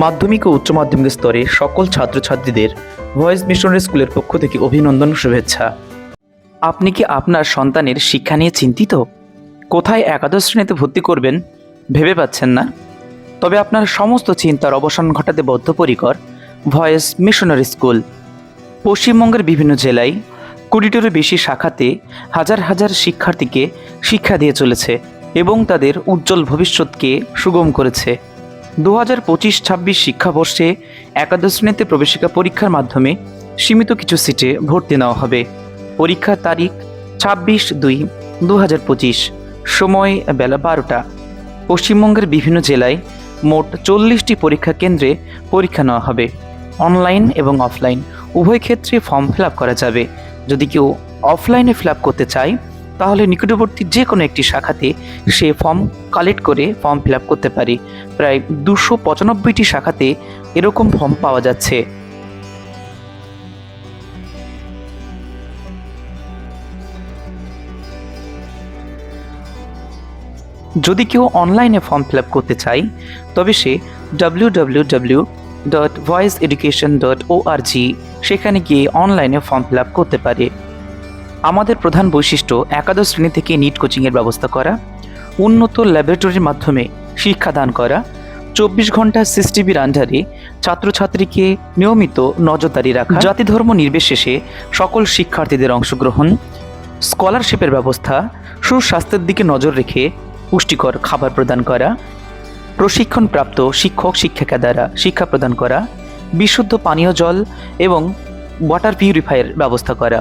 মাধ্যমিক ও উচ্চ মাধ্যমিক স্তরে সকল ছাত্রছাত্রীদের ভয়েস মিশনারি স্কুলের পক্ষ থেকে অভিনন্দন শুভেচ্ছা। আপনি কি আপনার সন্তানের শিক্ষা নিয়ে চিন্তিত? কোথায় একাদশ শ্রেণীতে ভর্তি করবেন ভেবে পাচ্ছেন না? তবে আপনার সমস্ত চিন্তার অবসান ঘটাতে বদ্ধপরিকর ভয়েস মিশনারি স্কুল। পশ্চিমবঙ্গের বিভিন্ন জেলায় কুড়িটিরও বেশি শাখাতে হাজার হাজার শিক্ষার্থীকে শিক্ষা দিয়ে চলেছে এবং তাদের উজ্জ্বল ভবিষ্যৎকে সুগম করেছে। দু হাজার পঁচিশ ছাব্বিশ শিক্ষাবর্ষে একাদশ শ্রেণীতে প্রবেশিকা পরীক্ষার মাধ্যমে সীমিত কিছু সিটে ভর্তি নেওয়া হবে। পরীক্ষার তারিখ ছাব্বিশ দুই দু হাজার পঁচিশ, সময় বেলা বারোটা। পশ্চিমবঙ্গের বিভিন্ন জেলায় মোট চল্লিশটি পরীক্ষা কেন্দ্রে পরীক্ষা নেওয়া হবে। অনলাইন এবং অফলাইন, উভয় ক্ষেত্রে ফর্ম ফিল করা যাবে। যদি কেউ অফলাইনে ফিল করতে চায় তাহলে নিকটবর্তী যে কোনো একটি শাখাতে সে ফর্ম কালেক্ট করে ফর্ম ফিল করতে পারে। প্রায় দুশো পঁচানব্বইটি শাখাতে এরকম ফর্ম পাওয়া যাচ্ছে। যদি কেউ অনলাইনে ফর্ম ফিল করতে চায়, তবে সে W W W dot voice education dot ORG সেখানে গিয়ে অনলাইনে ফর্ম ফিল করতে পারে। আমাদের প্রধান বৈশিষ্ট্য একাদশ শ্রেণি থেকে নিট কোচিংয়ের ব্যবস্থা করা, উন্নত ল্যাবরেটরির মাধ্যমে শিক্ষাদান করা, চব্বিশ ঘণ্টা সিসটিভির আন্ডারে ছাত্রছাত্রীকে নিয়মিত নজরদারি রাখা, জাতি ধর্ম নির্বিশেষে সকল শিক্ষার্থীদের অংশগ্রহণ স্কলারশিপের ব্যবস্থা, সুস্বাস্থ্যের দিকে নজর রেখে পুষ্টিকর খাবার প্রদান করা, প্রশিক্ষণপ্রাপ্ত শিক্ষক শিক্ষিকা দ্বারা শিক্ষা প্রদান করা, বিশুদ্ধ পানীয় জল এবং ওয়াটার পিউরিফায়ার ব্যবস্থা করা।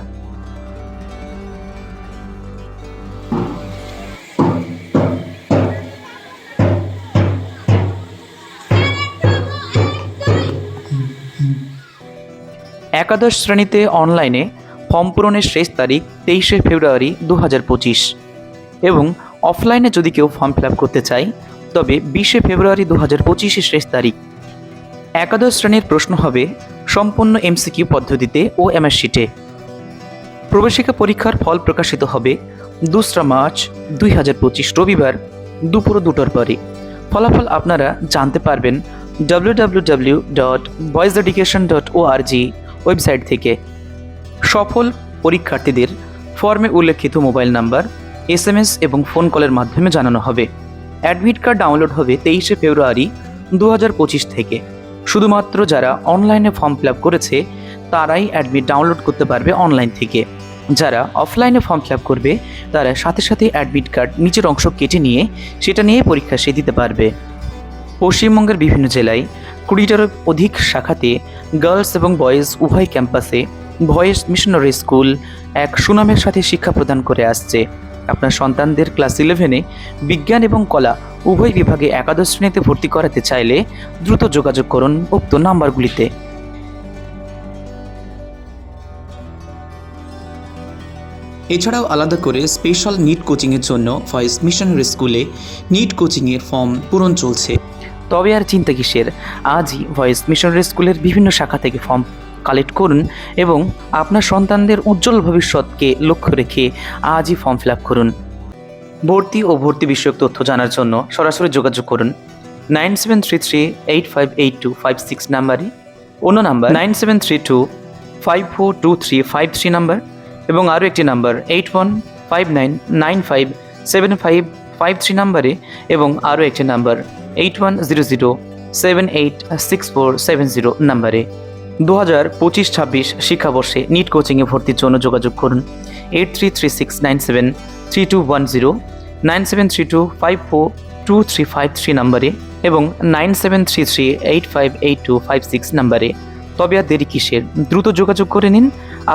একাদশ শ্রেণীতে অনলাইনে ফর্ম পূরণের শেষ তারিখ তেইশে ফেব্রুয়ারি দু হাজার পঁচিশ। এবং অফলাইনে যদি কেউ ফর্ম ফিল করতে চায়, তবে বিশে ফেব্রুয়ারি দু হাজার পঁচিশে শেষ তারিখ। একাদশ শ্রেণির প্রশ্ন হবে, সম্পূর্ণ এমসিকিউ পদ্ধতিতে ও এমএস শিটে প্রবেশিকা পরীক্ষার ফল প্রকাশিত হবে দোসরা মার্চ দুই হাজার পঁচিশ রবিবার, দুপুর দুটোর পরে। ফলাফল আপনারা জানতে পারবেন W W W dot boys education dot ORG website থেকে। সফল পরীক্ষার্থীদের ফর্মে উল্লেখিত mobile number S M S এবং ফোন কলের মাধ্যমে জানানো হবে। অ্যাডমিট কার্ড ডাউনলোড হবে তেইশে ফেব্রুয়ারি দু হাজার পঁচিশ থেকে। শুধুমাত্র যারা অনলাইনে ফর্ম ফিল করেছে, তারাই অ্যাডমিট ডাউনলোড করতে পারবে অনলাইন থেকে। যারা অফলাইনে ফর্ম ফিল করবে, তারা সাথে সাথে অ্যাডমিট কার্ড নিচের অংশ কেটে নিয়ে, সেটা নিয়ে পরীক্ষা সে দিতে পারবে। পশ্চিমবঙ্গের বিভিন্ন জেলায় কুড়িটারও অধিক শাখাতে গার্লস এবং বয়েজ উভয় ক্যাম্পাসে ভয়েস মিশনারি স্কুল এক সুনামের সাথে শিক্ষা প্রদান করে আসছে। আপনার সন্তানদের ক্লাস ইলেভেনে বিজ্ঞান এবং কলা উভয় বিভাগে একাদশ শ্রেণীতে ভর্তি করাতে চাইলে দ্রুত যোগাযোগ করুন উক্ত নাম্বারগুলিতে। এছাড়াও আলাদা করে স্পেশাল নিট কোচিংয়ের জন্য ভয়েস মিশনারি স্কুলে নিট কোচিংয়ের ফর্ম পূরণ চলছে। তবে আর চিন্তা কিসের? আজই ভয়েস মিশনারি স্কুলের বিভিন্ন শাখা থেকে ফর্ম কালেক্ট করুন এবং আপনার সন্তানদের উজ্জ্বল ভবিষ্যৎকে লক্ষ্য রেখে আজই ফর্ম ফিল করুন। ভর্তি ও ভর্তি বিষয়ক তথ্য জানার জন্য সরাসরি যোগাযোগ করুন nine seven three three eight five eight two five six নাম্বারে অন্য number nine seven three two five four two three five three number এবং আরও একটি number eight one five nine nine five seven five five three নাম্বারে এবং আরও একটি number eight one zero zero seven eight six four seven zero নাম্বারে। দু হাজার পঁচিশ ছাব্বিশ শিক্ষাবর্ষে নিট কোচিংয়ে ভর্তির জন্য যোগাযোগ করুন। Eight three three six nine seven three two one zero nine seven three two five four two three five three নাম্বারে এবং nine seven three three eight five eight two five six নাম্বারে। তবে আর দেরি কিসের? দ্রুত যোগাযোগ করে নিন।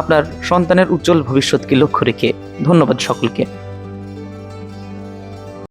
আপনার সন্তানের উজ্জ্বল ভবিষ্যৎকে লক্ষ্য রেখে। ধন্যবাদ সকলকে।